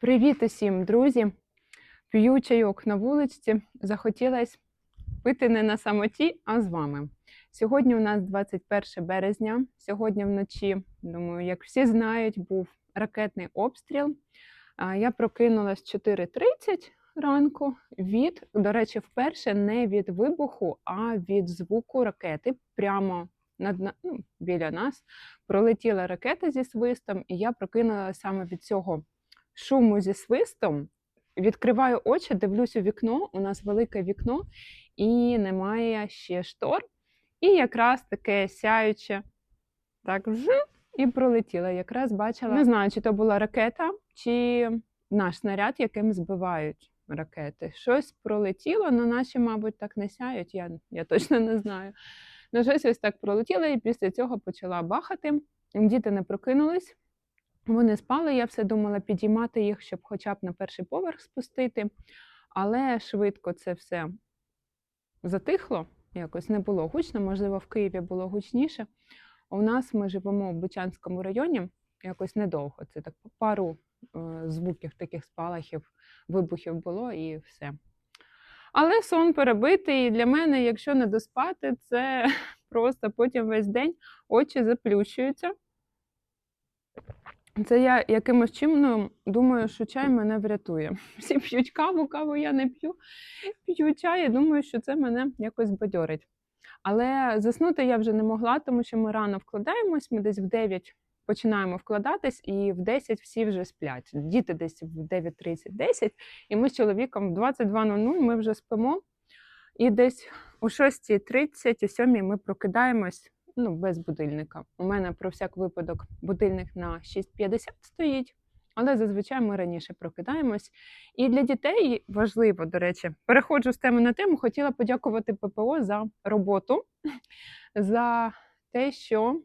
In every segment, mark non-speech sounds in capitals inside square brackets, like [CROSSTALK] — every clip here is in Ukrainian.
Привіт усім, друзі! П'ю чайок на вулиці. Захотілося пити не на самоті, а з вами. Сьогодні у нас 21 березня. Сьогодні вночі, думаю, як всі знають, був ракетний обстріл. Я прокинулась 4.30 ранку від, до речі, вперше не від вибуху, а від звуку ракети. Прямо над ну, біля нас пролетіла ракета зі свистом, і я прокинулася саме від цього шуму зі свистом. Відкриваю очі, дивлюсь у вікно. У нас велике вікно, і немає ще штор. І якраз таке сяюче, так вже і пролетіла. Якраз бачила. Не знаю, чи то була ракета, чи наш снаряд, яким збивають ракети. Щось пролетіло, на наші, мабуть, так не сяють. Я, я точно не знаю. Ну, щось ось так пролетіло, і після цього почала бахати. Діти не прокинулись. Вони спали, я все думала підіймати їх, щоб хоча б на перший поверх спустити, але швидко це все затихло, якось не було гучно, можливо, в Києві було гучніше. У нас ми живемо в Бучанському районі, якось недовго. Це так пару е, звуків, таких спалахів, вибухів було і все. Але сон перебитий, і для мене, якщо не доспати, це [LAUGHS] просто потім весь день очі заплющуються. Це я якимось чином думаю, що чай мене врятує. [LAUGHS] Всі п'ють каву, каву я не п'ю. П'ю чай і думаю, що це мене якось бадьорить. Але заснути я вже не могла, тому що ми рано вкладаємось, ми десь в 9 починаємо вкладатись, і в 10 всі вже сплять. Діти десь в 9.30, 10, і ми з чоловіком в 22.00 ми вже спимо. І десь о 6.30, о 7 ми прокидаємось ну, без будильника. У мене про всяк випадок будильник на 6.50 стоїть, але зазвичай ми раніше прокидаємось. І для дітей важливо, до речі, переходжу з теми на тему. Хотіла подякувати ППО за роботу, за те, що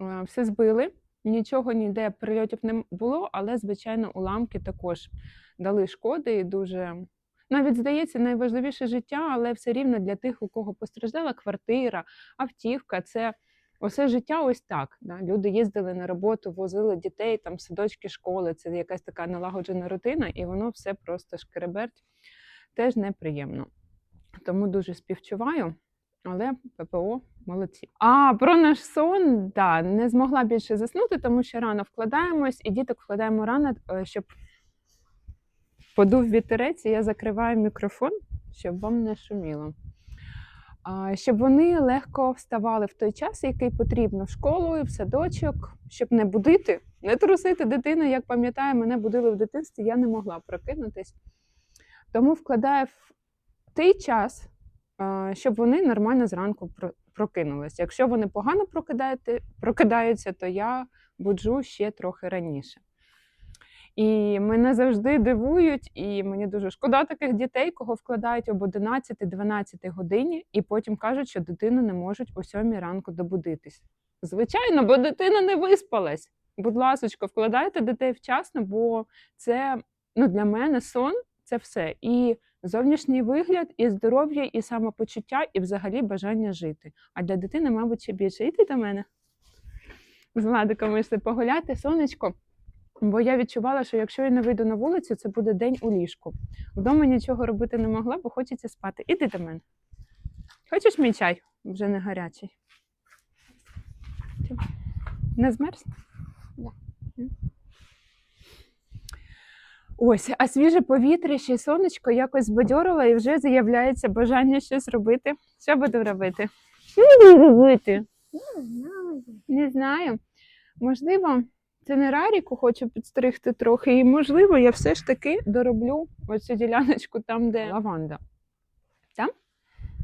е, все збили. Нічого ніде прильотів не було, але, звичайно, уламки також дали шкоди і дуже. Навіть здається, найважливіше життя, але все рівно для тих, у кого постраждала квартира, автівка, це усе життя ось так. Да? Люди їздили на роботу, возили дітей, там садочки, школи. Це якась така налагоджена рутина, і воно все просто шкереберть. Теж неприємно. Тому дуже співчуваю, але ППО молодці. А про наш сон, да, не змогла більше заснути, тому що рано вкладаємось, і діток вкладаємо рано, е, щоб подув вітерець, і я закриваю мікрофон, щоб вам не шуміло. Щоб вони легко вставали в той час, який потрібно в школу, в садочок, щоб не будити, не трусити дитину. Як пам'ятаю, мене будили в дитинстві, я не могла прокинутись. Тому вкладаю в той час, щоб вони нормально зранку про- прокинулись. Якщо вони погано прокидаються, то я буджу ще трохи раніше. І мене завжди дивують, і мені дуже шкода таких дітей, кого вкладають об 11-12 годині, і потім кажуть, що дитину не можуть о 7 ранку добудитись. Звичайно, бо дитина не виспалась. Будь ласочка, вкладайте дітей вчасно, бо це ну, для мене сон це все. І зовнішній вигляд, і здоров'я, і самопочуття, і взагалі бажання жити. А для дитини, мабуть, ще більше. Йти до мене. З Владиком вийшли погуляти, сонечко. Бо я відчувала, що якщо я не вийду на вулицю, це буде день у ліжку. Вдома нічого робити не могла, бо хочеться спати. Іди до мене. Хочеш мій чай? Вже не гарячий. Не змерз? Ось, а свіже повітря, ще й сонечко якось збадьорило і вже з'являється бажання щось робити. Що буду робити? Що буду робити? Не знаю. Не знаю. Можливо, це не раріку хочу підстригти трохи, і можливо, я все ж таки дороблю оцю діляночку там, де лаванда.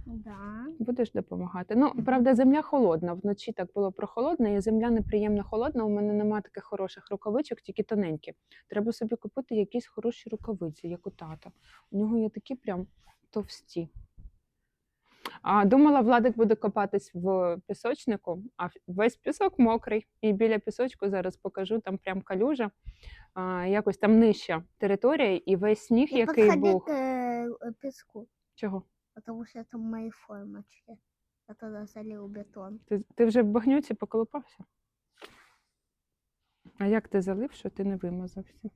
Да. Будеш допомагати. Ну, правда, земля холодна. Вночі так було прохолодно, і земля неприємно холодна. У мене немає таких хороших рукавичок, тільки тоненькі. Треба собі купити якісь хороші рукавиці, як у тата. У нього є такі прям товсті. А думала, Владик буде копатись в пісочнику, а весь пісок мокрий. І біля пісочку зараз покажу, там прям калюжа, а, якось там нижча територія, і весь сніг, Не який був. к э, песку, Чого? потому что это мои формочки. Я тогда залил бетон. Ти, ти вже в багнюці поколупався? А як ти залив, що ти не вимазався?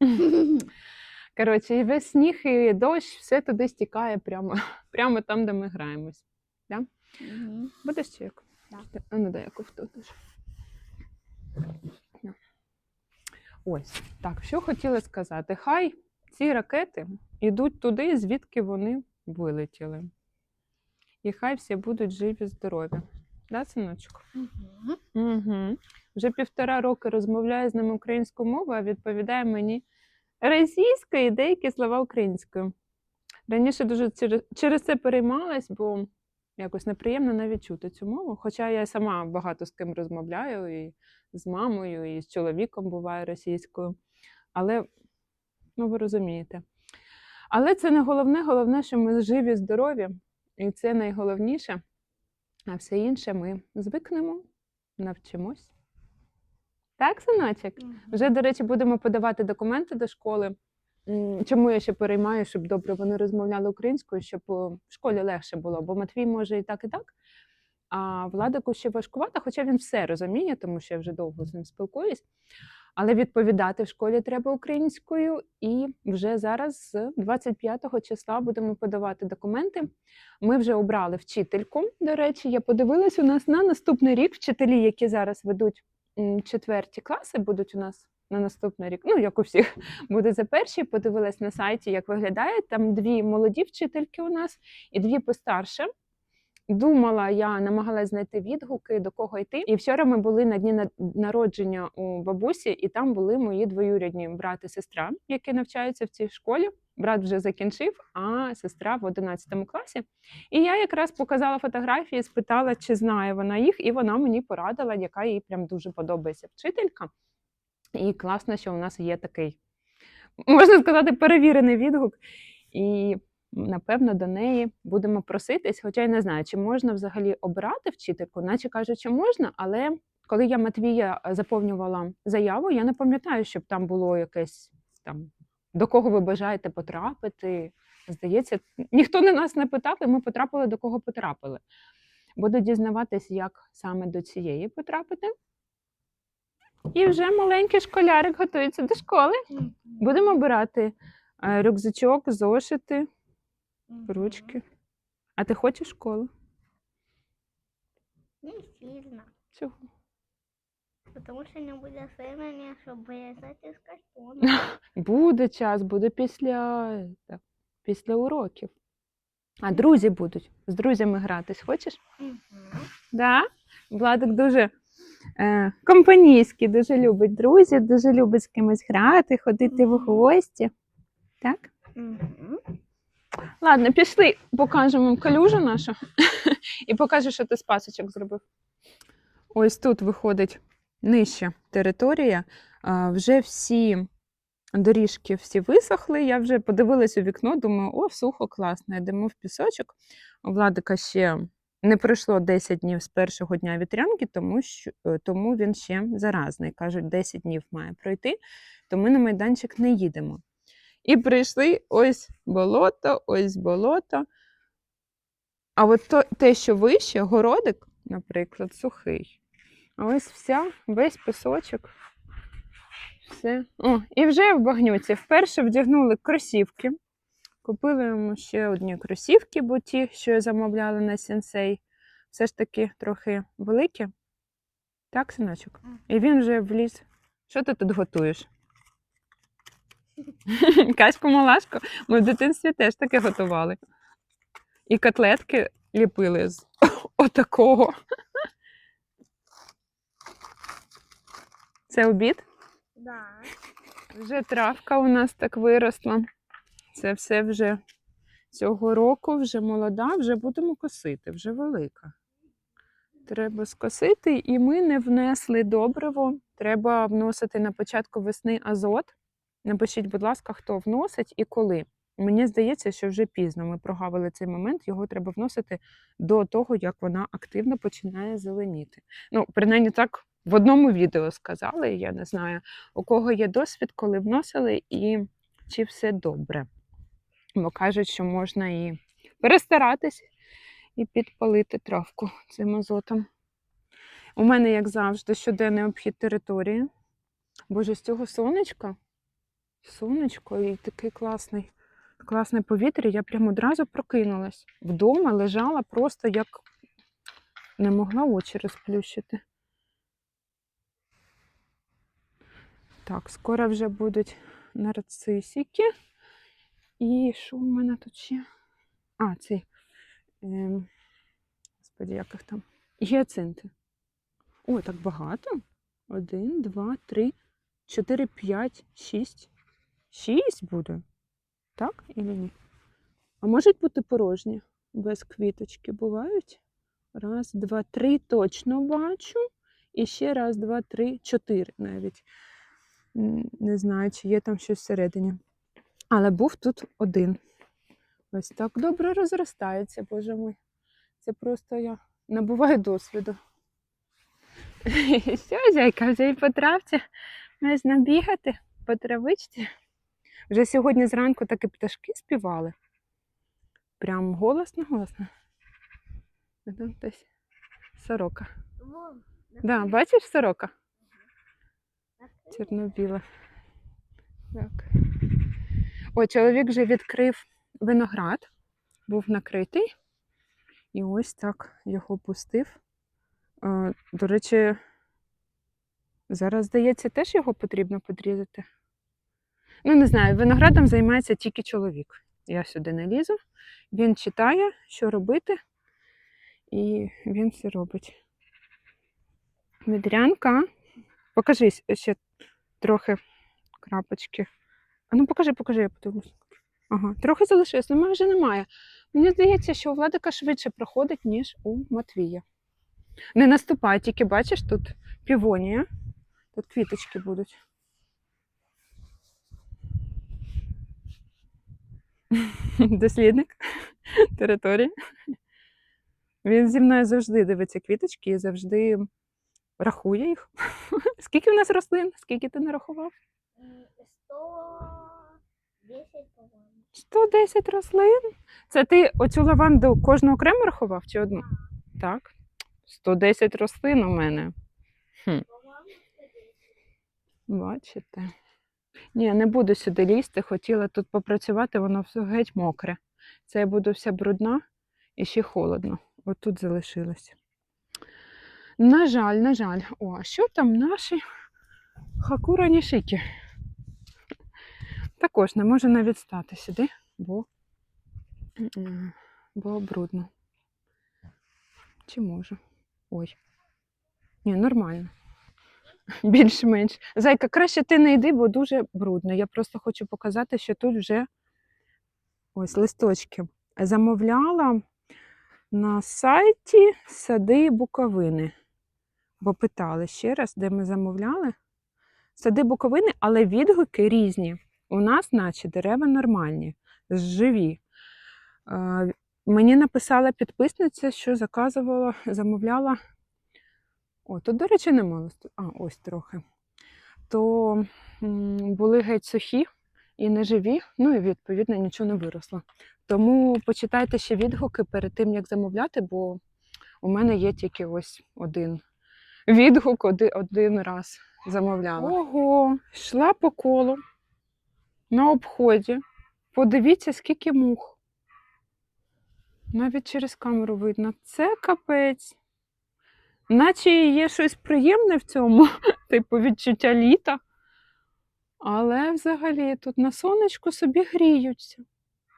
[LAUGHS] Коротше, і весь сніг, і дощ, все туди стікає прямо, [LAUGHS] прямо там, де ми граємось. Мгм. Будеш чи як? Да. А ну дай я ковту Ось, так, що хотіла сказати. Хай ці ракети йдуть туди, звідки вони вилетіли. І хай всі будуть живі, здорові. Да, синочку? Мгм. Угу. Вже півтора роки розмовляю з ним українською мовою, а відповідає мені російською і деякі слова українською. Раніше дуже через, це переймалась, бо якось неприємно навіть чути цю мову. Хоча я сама багато з ким розмовляю, і з мамою, і з чоловіком буває російською. Але, ну, ви розумієте. Але це не головне, головне, що ми живі, здорові, і це найголовніше. А все інше ми звикнемо, навчимось. Так, синочок? Вже, до речі, будемо подавати документи до школи. Чому я ще переймаю, щоб добре вони розмовляли українською, щоб в школі легше було, бо Матвій може і так, і так. А Владику ще важкувато, хоча він все розуміє, тому що я вже довго з ним спілкуюсь. Але відповідати в школі треба українською, і вже зараз, з 25 числа, будемо подавати документи. Ми вже обрали вчительку. До речі, я подивилась у нас на наступний рік вчителі, які зараз ведуть четверті класи, будуть у нас на наступний рік. Ну, як у всіх, [LAUGHS] буде за перші. Подивилась на сайті, як виглядає. Там дві молоді вчительки у нас і дві постарше. Думала, я намагалась знайти відгуки, до кого йти. І вчора ми були на дні народження у бабусі, і там були мої двоюрідні брат і сестра, які навчаються в цій школі. Брат вже закінчив, а сестра в 11 класі. І я якраз показала фотографії, спитала, чи знає вона їх, і вона мені порадила, яка їй прям дуже подобається вчителька. І класно, що у нас є такий, можна сказати, перевірений відгук. І напевно до неї будемо проситись, хоча я не знаю, чи можна взагалі обрати вчительку, наче кажуть, що можна, але коли я Матвія е, заповнювала заяву, я не пам'ятаю, щоб там було якесь там до кого ви бажаєте потрапити. Здається, ніхто на нас не питав, і ми потрапили до кого потрапили. Буду дізнаватись, як саме до цієї потрапити. І вже маленький школярик готується до школи. Будемо обирати е, рюкзачок, зошити, ручки. А ти хочеш школу? Не сильно. Чого? Потому что не будет времени, чтобы вырезать из картона. [LAUGHS] Буде час, буде після, так, після уроків. А друзі будуть з друзями гратись. Хочеш? Мгм. Да? Владик дуже е, компанійський, дуже любить друзів, дуже любить з кимось грати, ходити в гості. Так? Мгм. Ладно, пішли, покажемо вам калюжу нашу [LAUGHS] і покажу, що ти з пасочок зробив. Ось тут виходить нижча територія. Вже всі доріжки всі висохли. Я вже подивилась у вікно, думаю, о, сухо, класно, йдемо в пісочок. Владика ще не пройшло 10 днів з першого дня вітрянки, тому, що, е, тому він ще заразний. Кажуть, 10 днів має пройти, то ми на майданчик не їдемо. І прийшли ось болото, ось болото. А от то, те, що вище, городик, наприклад, сухий. А ось вся, весь пісочок. Все. О, і вже в багнюці. Вперше вдягнули кросівки. Купили йому ще одні кросівки, бо ті, що я замовляла на сенсей, все ж таки трохи великі. Так, синочок? І він вже вліз. Що ти тут готуєш? [LAUGHS] Качку малашку. Ми в дитинстві теж таке готували. І котлетки ліпили з [LAUGHS] отакого. Це обід. Да. Вже травка у нас так виросла. Це все вже цього року, вже молода, вже будемо косити, вже велика. Треба скосити, і ми не внесли добриво. Треба вносити на початку весни азот. Напишіть, будь ласка, хто вносить і коли. Мені здається, що вже пізно ми прогавили цей момент, його треба вносити до того, як вона активно починає зеленіти. Ну, принаймні так в одному відео сказали. Я не знаю, у кого є досвід, коли вносили, і чи все добре. Бо кажуть, що можна і перестаратись і підпалити травку цим азотом. У мене, як завжди, щоденний обхід території. Боже, з цього сонечка сонечко і такий класний, класне повітря. Я прямо одразу прокинулась. Вдома лежала просто як не могла очі розплющити. Так, скоро вже будуть нарцисики. І що в мене тут ще? А, ці. Ем, господи, як їх там? Гіацинти. Ой, так багато. Один, два, три, чотири, п'ять, шість. Шість буде. Так і ні? А можуть бути порожні? Без квіточки бувають? Раз, два, три точно бачу. І ще раз, два, три, чотири навіть. Не знаю, чи є там щось всередині. Але був тут один. Ось так добре розростається, боже мой. Це просто я набуваю досвіду. [LAUGHS] Все, зайка, вже і по травці можна бігати по травичці. Вже сьогодні зранку таки пташки співали. Прям голосно, голосно. Десь сорока. Да, бачиш сорока? Чорно-біла. Так. О, чоловік вже відкрив виноград, був накритий. І ось так його пустив. До речі, зараз, здається, теж його потрібно підрізати. Ну, не знаю, виноградом займається тільки чоловік. Я сюди не лізу. Він читає, що робити, і він все робить. Медрянка. Покажись ще трохи крапочки. А ну покажи, покажи, я подивлюсь. Ага, трохи залишилось, але майже немає. Мені здається, що у Владика швидше проходить, ніж у Матвія. Не наступай, тільки бачиш, тут півонія. Тут квіточки будуть. [LAUGHS] Дослідник території. Він зі мною завжди дивиться квіточки і завжди рахує їх. [LAUGHS] Скільки в нас рослин? Скільки ти нарахував? М, 110, по-моєму. 110 рослин. Це ти оцю лаванду кожну окремо рахував чи одну? Так. 110 рослин у мене. 110. Бачите? Ні, не буду сюди лізти. Хотіла тут попрацювати, воно все геть мокре. Це я буду вся брудна і ще холодно. От тут залишилось. На жаль, на жаль. О, а що там наші хакура нішики? Також не можу навіть стати сюди, бо, бо брудно. Чи можу? Ой. Ні, нормально. Більш-менш. Зайка, краще ти не йди, бо дуже брудно. Я просто хочу показати, що тут вже ось листочки. Замовляла на сайті сади Буковини. Бо питали ще раз, де ми замовляли. Сади Буковини, але відгуки різні. У нас, наче, дерева нормальні, живі. Мені написала підписниця, що заказувала, замовляла. О, тут, до речі, нема листу. А, ось трохи. То були геть сухі і неживі, ну і відповідно нічого не виросло. Тому почитайте ще відгуки перед тим, як замовляти, бо у мене є тільки ось один відгук, один, один раз замовляла. Ого, йшла по колу на обході. Подивіться, скільки мух. Навіть через камеру видно. Це капець. Наче є щось приємне в цьому, [LAUGHS] типу відчуття літа. Але взагалі тут на сонечку собі гріються.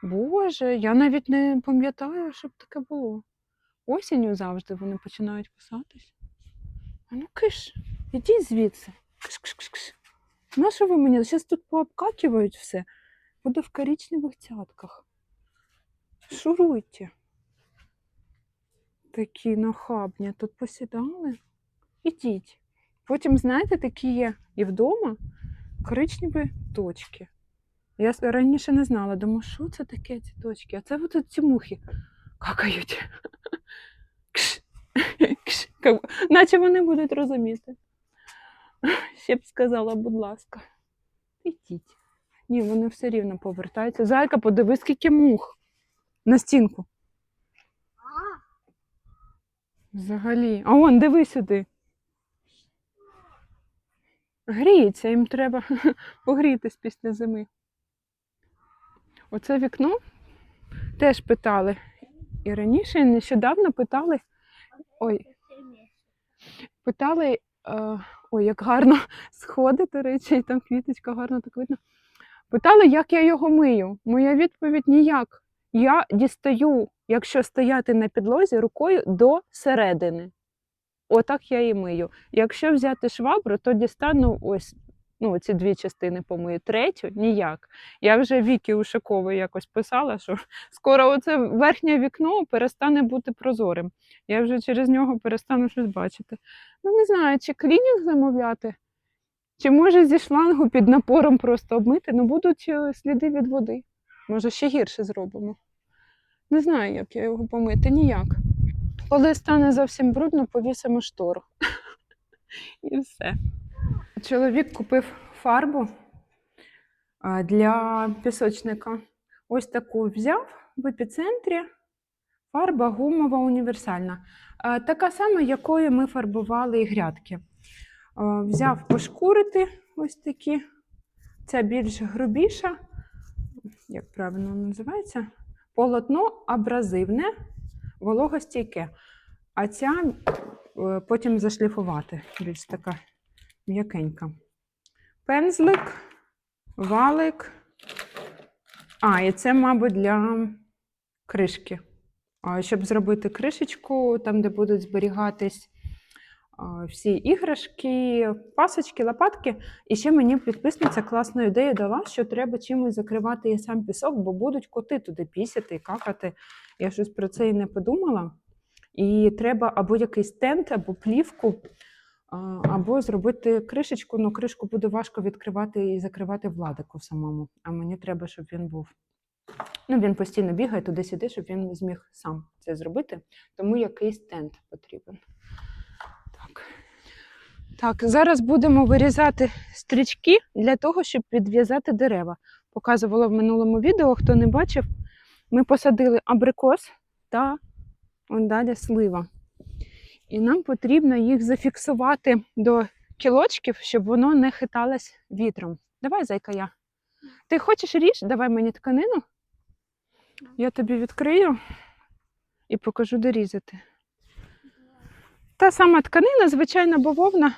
Боже, я навіть не пам'ятаю, щоб таке було. Осінню завжди вони починають писатись. А ну киш, ідіть звідси. Киш-киш-киш-киш. На що ви мені? Зараз тут пообкакивають все. Буду в коричневих цятках. Шуруйте. Такі нахабні. Тут посідали. Ідіть. Потім, знаєте, такі є і вдома коричневі точки. Я раніше не знала, думаю, що це таке ці точки? А це от ці мухи какають. [LAUGHS] Наче вони будуть розуміти. Ще б сказала, будь ласка, ідіть. Ні, вони все рівно повертаються. Зайка, подивись, скільки мух на стінку. Взагалі. А он, диви сюди. Гріється, їм треба [LAUGHS] погрітись після зими. Оце вікно теж питали. І раніше, і нещодавно питали. Ой, питали, е, ой, як гарно [LAUGHS] сходить, до речі, і там квіточка гарно так видно. Питали, як я його мию. Моя відповідь ніяк. Я дістаю, якщо стояти на підлозі, рукою до середини. Отак я і мию. Якщо взяти швабру, то дістану ось ну, ці дві частини помию. Третю ніяк. Я вже Вікі Ушакової якось писала, що [LAUGHS] скоро оце верхнє вікно перестане бути прозорим. Я вже через нього перестану щось бачити. Ну, не знаю, чи клінінг замовляти, чи може зі шлангу під напором просто обмити, ну будуть е, сліди від води. Може, ще гірше зробимо. Не знаю, як я його помити, ніяк. Коли стане зовсім брудно, повісимо штору. [LAUGHS] І все. Чоловік купив фарбу для пісочника. Ось таку взяв в епіцентрі. Фарба гумова універсальна. Така сама, якою ми фарбували і грядки. Взяв пошкурити ось такі. Ця більш грубіша, як правильно називається, полотно абразивне, вологостійке. А ця е, потім зашліфувати, більш така м'якенька. Пензлик, валик. А, і це, мабуть, для кришки. Щоб зробити кришечку, там, де будуть зберігатись всі іграшки, пасочки, лопатки. І ще мені підписниця класну ідею дала, що треба чимось закривати і сам пісок, бо будуть коти туди пісяти і какати. Я щось про це і не подумала. І треба або якийсь тент, або плівку, або зробити кришечку. Ну, кришку буде важко відкривати і закривати владику самому. А мені треба, щоб він був. Ну, він постійно бігає туди-сюди, щоб він зміг сам це зробити. Тому якийсь тент потрібен. Так. Так, зараз будемо вирізати стрічки для того, щоб підв'язати дерева. Показувала в минулому відео, хто не бачив, ми посадили абрикос та он далі слива. І нам потрібно їх зафіксувати до кілочків, щоб воно не хиталось вітром. Давай, зайка, я. Ти хочеш ріж? Давай мені тканину. Я тобі відкрию і покажу, де різати. Та сама тканина, звичайна бавовна,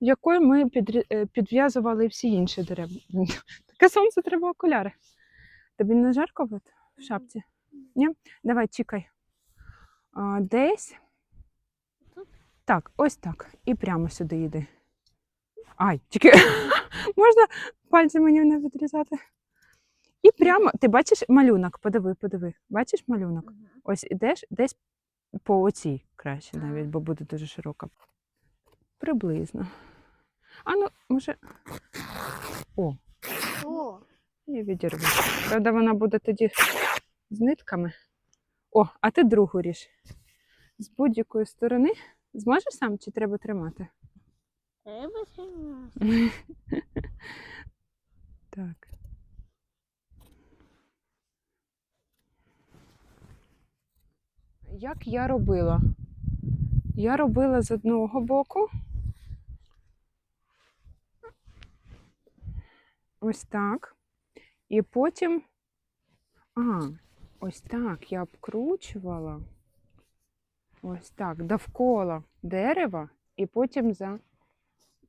якою ми е, підв'язували всі інші дерева. [LAUGHS] Таке сонце треба окуляри. Тобі не жарко в шапці? Ні? Давай, чекай. Десь. Так, ось так. І прямо сюди йди. Ай, тільки [LAUGHS] можна пальці мені не відрізати. І прямо, ти бачиш малюнок? Подиви, подиви. Бачиш малюнок? Ось ідеш десь по оцій краще навіть, бо буде дуже широка. Приблизно. А ну, може. О, О, і відірву. Правда, вона буде тоді з нитками. О, а ти другу ріж. З будь-якої сторони. Зможеш сам чи треба тримати? треба тримати. [LAUGHS] Так. Як я робила? Я робила з одного боку. Ось так. І потім. А, ось так я обкручувала. Ось так, довкола дерева, і потім за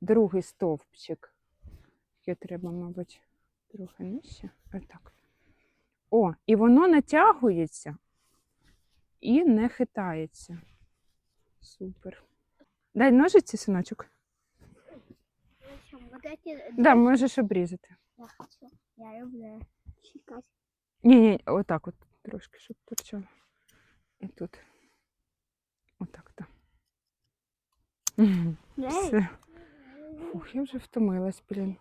другий стовпчик. Ще треба, мабуть, трохи нижче. Отак. О, і воно натягується і не хитається. Супер. Дай ножиці, синочок. Да, можеш обрізати. Я хочу. Я люблю чикать. Ні, ні, отак от трошки, щоб торчало. І тут. Отак, так. Мгм, Все. Ух, я вже втомилась, блін.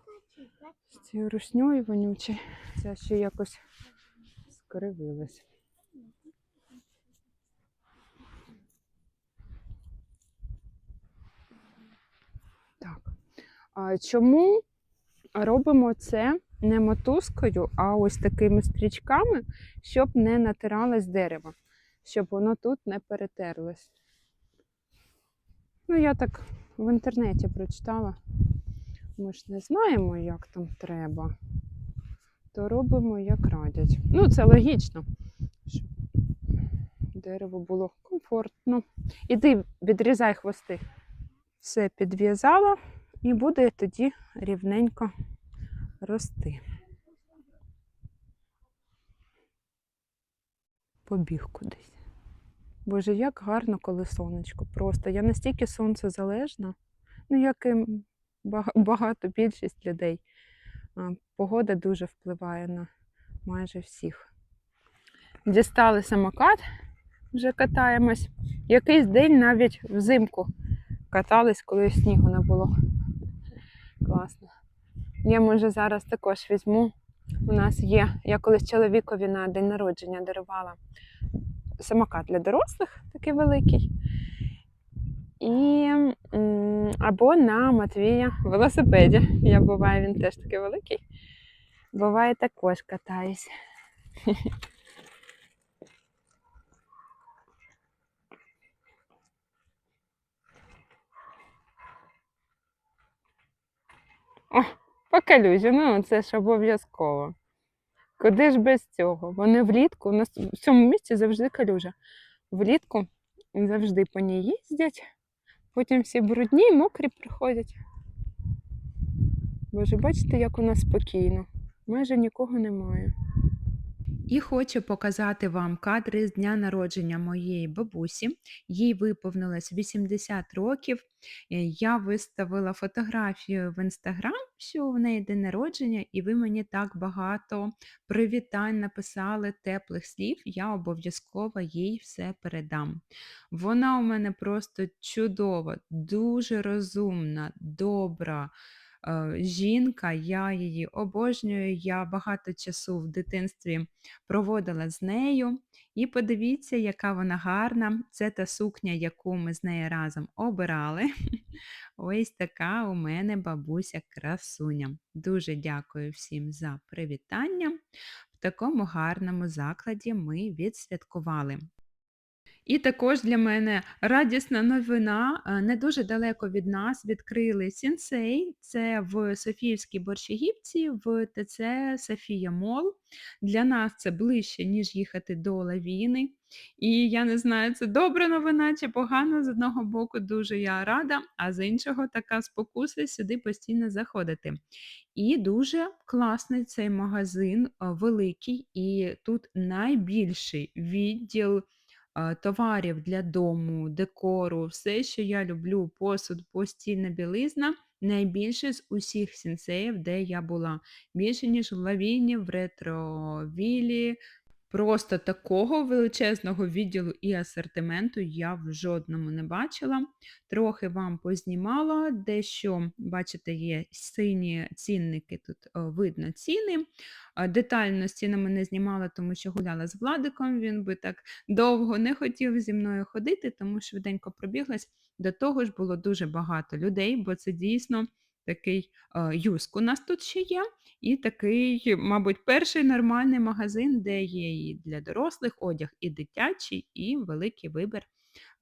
З цією русньою вонючою. Ця ще якось скривилась. Так. А чому робимо це не мотузкою, а ось такими стрічками, щоб не натиралось дерево, щоб воно тут не перетерлось. Ну, я так в інтернеті прочитала. Ми ж не знаємо, як там треба. То робимо, як радять. Ну, це логічно, щоб дерево було комфортно. Іди, відрізай хвости. Все підв'язала і буде тоді рівненько рости. Побіг кудись. Боже, як гарно, коли сонечко. Просто я настільки сонцезалежна, ну як і [LAUGHS] багато більшість людей. Погода дуже впливає на майже всіх. Дістали самокат, вже катаємось. Якийсь день навіть взимку катались, коли снігу не було. Класно. Я може зараз також візьму. У нас є. Я колись чоловікові на день народження дарувала самокат для дорослих, такий великий. І або на Матвія велосипеді. Я буває, він теж такий великий. Буває, також катаюсь. О, по калюжі, ну це ж обов'язково. Куди ж без цього? Вони влітку, у нас в цьому місці завжди калюжа. Влітку завжди по ній їздять, потім всі брудні мокрі приходять. Боже, бачите, як у нас спокійно. Майже нікого немає. І хочу показати вам кадри з дня народження моєї бабусі. Їй виповнилось 80 років. Е, Я виставила фотографію в інстаграм, що в неї день народження, і ви мені так багато привітань написали, теплих слів. Я обов'язково їй все передам. Вона у мене просто чудова, дуже розумна, добра жінка. Я її обожнюю. Я багато часу в дитинстві проводила з нею. І подивіться, яка вона гарна. Це та сукня, яку ми з нею разом обирали. [LAUGHS] Ось така у мене бабуся красуня. Дуже дякую всім за привітання. В такому гарному закладі ми відсвяткували. І також для мене радісна новина. е, Не дуже далеко від нас відкрили сінсей. Це в Софіївській Борщагівці, в ТЦ Софія Мол. Для нас це ближче, ніж їхати до Лавіни. І я не знаю, це добра новина чи погана. З одного боку, дуже я рада, а з іншого така спокуса сюди постійно заходити. І дуже класний цей магазин, е, великий, і тут найбільший відділ товарів для дому, декору, все, що я люблю, посуд, постільна білизна. Найбільше з усіх сінсеїв, де я була. Більше, ніж в Лавіні, в ретровілі. Просто такого величезного відділу і асортименту я в жодному не бачила. Трохи вам познімала, дещо, бачите, є сині цінники, тут видно ціни. Детально з цінами не знімала, тому що гуляла з Владиком, він би так довго не хотів зі мною ходити, тому швиденько пробіглась. До того ж було дуже багато людей, бо це дійсно такий юск у нас тут ще є. І такий, мабуть, перший нормальний магазин, де є і для дорослих одяг, і дитячий, і великий вибір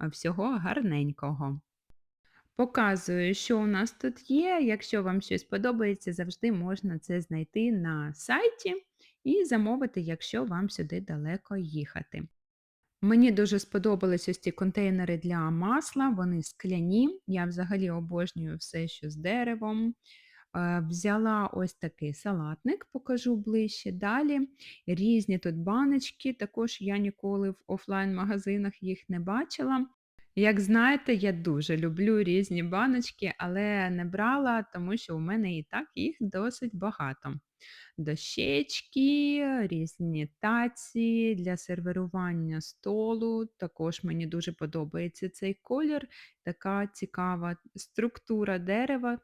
всього гарненького. Показую, що у нас тут є. Якщо вам щось подобається, завжди можна це знайти на сайті і замовити, якщо вам сюди далеко їхати. Мені дуже сподобались ось ці контейнери для масла, вони скляні. Я взагалі обожнюю все, що з деревом. Е, Взяла ось такий салатник, покажу ближче. Далі різні тут баночки, також я ніколи в офлайн-магазинах їх не бачила. Як знаєте, я дуже люблю різні баночки, але не брала, тому що у мене і так їх досить багато. Дощечки, різні таці для сервірування столу. Також мені дуже подобається цей колір, така цікава структура дерева.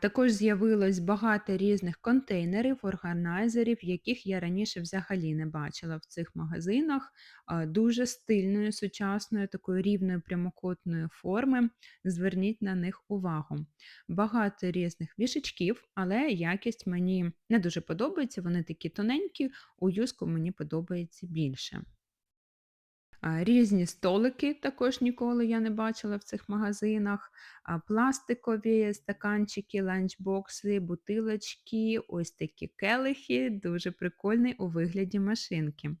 Також з'явилось багато різних контейнерів, органайзерів, яких я раніше взагалі не бачила в цих магазинах. Дуже стильної, сучасної, такої рівної прямокутної форми. Зверніть на них увагу. Багато різних вішечків, але якість мені не дуже подобається. Вони такі тоненькі, у юску мені подобається більше. Різні столики також ніколи я не бачила в цих магазинах. Пластикові стаканчики, ланчбокси, бутилочки, ось такі келихи, дуже прикольний у вигляді машинки.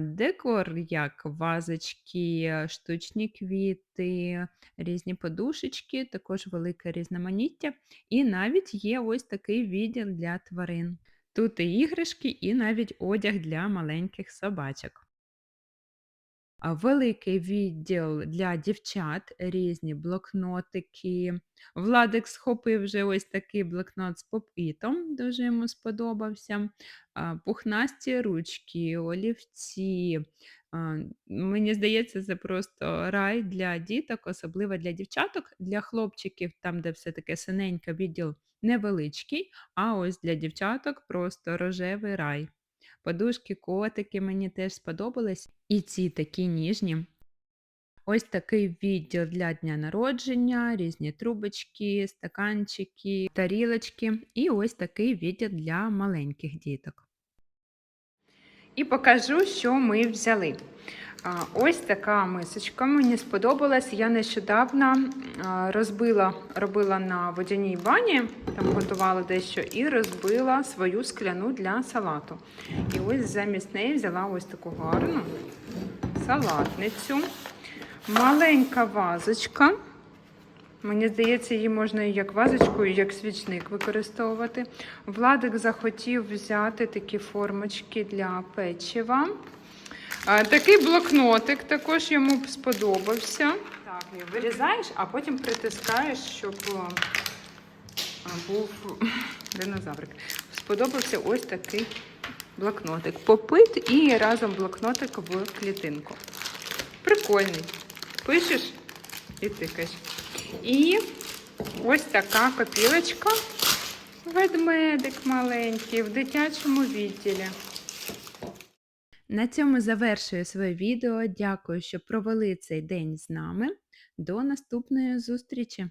Декор як вазочки, штучні квіти, різні подушечки, також велике різноманіття. І навіть є ось такий відділ для тварин. Тут і іграшки, і навіть одяг для маленьких собачок. Великий відділ для дівчат, різні блокнотики. Владик схопив вже ось такий блокнот з попітом, дуже йому сподобався. Пухнасті ручки, олівці. Мені здається, це просто рай для діток, особливо для дівчаток. Для хлопчиків, там, де все таке синеньке, відділ невеличкий, а ось для дівчаток просто рожевий рай. Подушки, котики мені теж сподобались. І ці такі ніжні. Ось такий відділ для дня народження, різні трубочки, стаканчики, тарілочки. І ось такий відділ для маленьких діток. І покажу, що ми взяли. Ось така мисочка. Мені сподобалась. Я нещодавно розбила, робила на водяній бані, там готувала дещо, і розбила свою скляну для салату. І ось замість неї взяла ось таку гарну салатницю. Маленька вазочка. Мені здається, її можна і як вазочку, і як свічник використовувати. Владик захотів взяти такі формочки для печива. Такий блокнотик також йому сподобався. Так, вирізаєш, а потім притискаєш, щоб був динозаврик. Сподобався ось такий блокнотик. Попит і разом блокнотик в клітинку. Прикольний. Пишеш і тикаєш. І ось така копілочка. Ведмедик маленький в дитячому відділі. На цьому завершую своє відео. Дякую, що провели цей день з нами. До наступної зустрічі!